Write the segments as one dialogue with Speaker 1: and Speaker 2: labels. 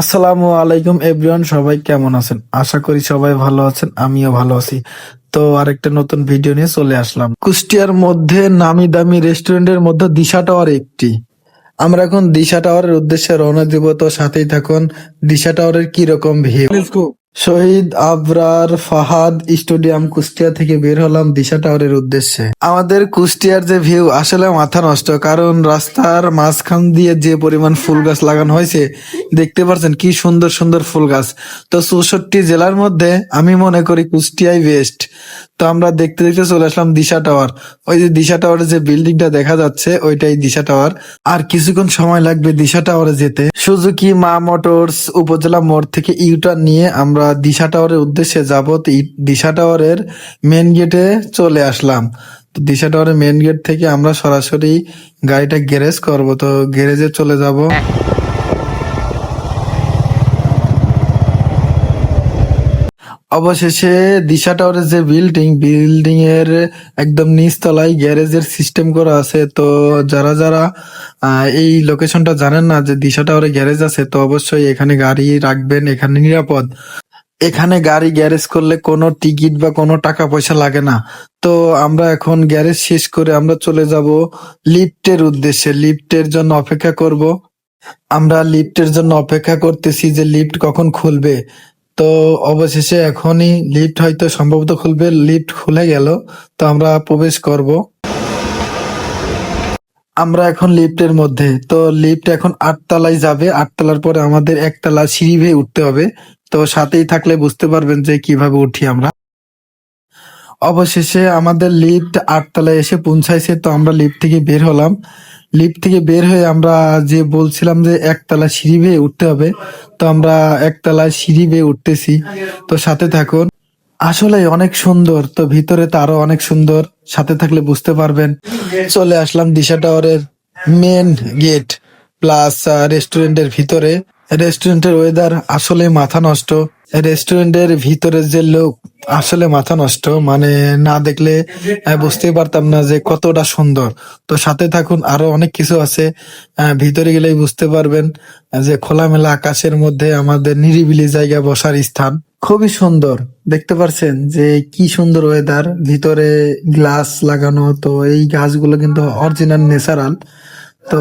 Speaker 1: আসসালামু আলাইকুম এভরিওয়ান, সবাই কেমন আছেন? আশা করি সবাই ভালো আছেন, আমিও ভালো আছি। তো আরেকটা নতুন ভিডিও নিয়ে চলে আসলাম। কুষ্টিয়ার মধ্যে নামি দামি রেস্টুরেন্টের মধ্যে দিশা টাওয়ার একটি। আমরা এখন দিশা টাওয়ারের উদ্দেশ্যে রওনা দিব, তো সাথেই থাকুন। দিশা টাওয়ারের কি রকম ভিউ? শহীদ আবরার ফাহাদ স্টেডিয়াম কুষ্টিয়া থেকে বের হলাম দিশা টাওয়ারের উদ্দেশ্যে। আমাদের কুষ্টিয়ার যে ভিউ আসলে মাথা নষ্ট, কারণ রাস্তার মাঝখান দিয়ে যে পরিমাণ ফুল গাছ লাগানো হয়েছে, দেখতে পাচ্ছেন কি সুন্দর সুন্দর ফুল গাছ। তো চৌষট্টি জেলার মধ্যে আমি মনে করি কুষ্টিয়াই বেস্ট তো আমরা দেখতে দেখতে চলে আসলাম দিশা টাওয়ার। ওই যে দিশা টাওয়ারের যে বিল্ডিংটা দেখা যাচ্ছে, ওইটাই দিশা টাওয়ার। আর কিছুক্ষণ সময় লাগবে দিশা টাওয়ারে যেতে। সুজুকি মা মোটরস উপজেলা মোড় থেকে ইউটার নিয়ে আমরা দিশা টাওয়ারের উদ্দেশ্যে যাব। দিশা টাওয়ারের মেন গেটে চলে আসলাম। তো দিশা টাওয়ারের মেন গেট থেকে আমরা সরাসরি গাড়িটা গ্যারেজ করব। তো গ্যারেজে চলে যাব। অবশেষে দিশা টাওয়ারের যে বিল্ডিং বিল্ডিং এর একদম নিচতলায় গ্যারেজের সিস্টেম করা আছে। তো যারা যারা এই লোকেশনটা জানেন না যে দিশা টাওয়ারে গ্যারেজ আছে, তো অবশ্যই এখানে গাড়ি রাখবেন, এখানে নিরাপদ। এখানে গাড়ি গ্যারেজ করলে কোনো টিকিট বা কোনো টাকা পয়সা লাগে না। তো আমরা এখন গ্যারেজ শেষ করে আমরা চলে যাব লিফটের উদ্দেশ্যে। লিফটের জন্য অপেক্ষা করব। আমরা লিফটের জন্য অপেক্ষা করতেছি যে লিফট কখন খুলবে। তো অবশেষে এখনই লিফট হয়তো সম্ভবত খুলবে। লিফট খুলে গেল, তো আমরা প্রবেশ করব। আমরা এখন লিফটের মধ্যে। তো লিফট এখন আটতলায় যাবে। আটতলার পরে আমাদের একতলা সিঁড়ি বেয়ে উঠতে হবে। তো সাথেই থাকলে বুঝতে পারবেন যে কীভাবে উঠি আমরা। অবশেষে আমাদের লিফট আটতলায় এসে পৌঁছাইছে, তো আমরা লিফট থেকে বের হলাম। লিফট থেকে বের হয়ে আমরা যে বলছিলাম যে একতলা সিঁড়ি বেয়ে উঠতে হবে, তো আমরা একতলা সিঁড়ি বেয়ে উঠতেছি। তো সাথে থাকুন। আসলে অনেক সুন্দর, তো ভিতরে তো আরও অনেক সুন্দর। সাথে থাকলে বুঝতে পারবেন। চলে আসলাম দিশা টাওয়ারের মেন গেট প্লাস রেস্টুরেন্টের ভিতরে। রেস্টুরেন্টের ওয়েদার আসলে মাথা নষ্ট। রেস্টুরেন্টের ভিতরে যে লোক আসলে মাথা নষ্ট মানে না দেখলে বুঝতেই পারতাম না যে কতটা সুন্দর। তো সাথে থাকুন, আরও অনেক কিছু আছে। ভিতরে গেলেই বুঝতে পারবেন যে খোলামেলা আকাশের মধ্যে আমাদের নিরিবিলি জায়গা বসার স্থান। খুবই সুন্দর। দেখতে পারছেন যে কি সুন্দর ওয়েদার ভিতরে গ্লাস লাগানো, তো এই গাছগুলো কিন্তু অরিজিনাল ন্যাচারাল তো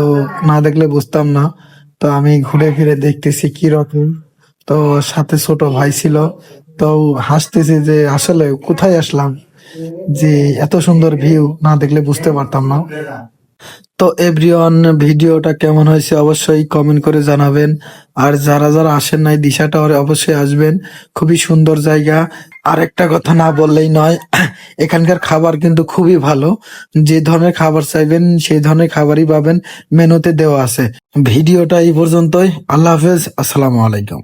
Speaker 1: না দেখলে বুঝতাম না। তো আমি ঘুরে ফিরে দেখতেছি কি রকম। তো সাথে ছোট ভাই ছিল। তো হাসতেছে যে, আসলে কোথায় আসলাম? যে এত সুন্দর ভিউ না দেখলে বুঝতে পারতাম না। তো এভরিওয়ান, ভিডিওটা কেমন হয়েছে অবশ্যই কমেন্ট করে জানাবেন। আর যারা যারা আসেন নাই, দিশা টাওয়ারে অবশ্যই আসবেন। খুবই সুন্দর জায়গা। আর একটা কথা না বললেই নয়, এখানকার খাবার কিন্তু খুবই ভালো। যে ধরনের খাবার চাইবেন, সেই ধরনের খাবারই পাবেন। মেনুতে দেওয়া আছে। ভিডিওটা এই পর্যন্তই। আল্লাহ হাফেজ। আসসালামু আলাইকুম।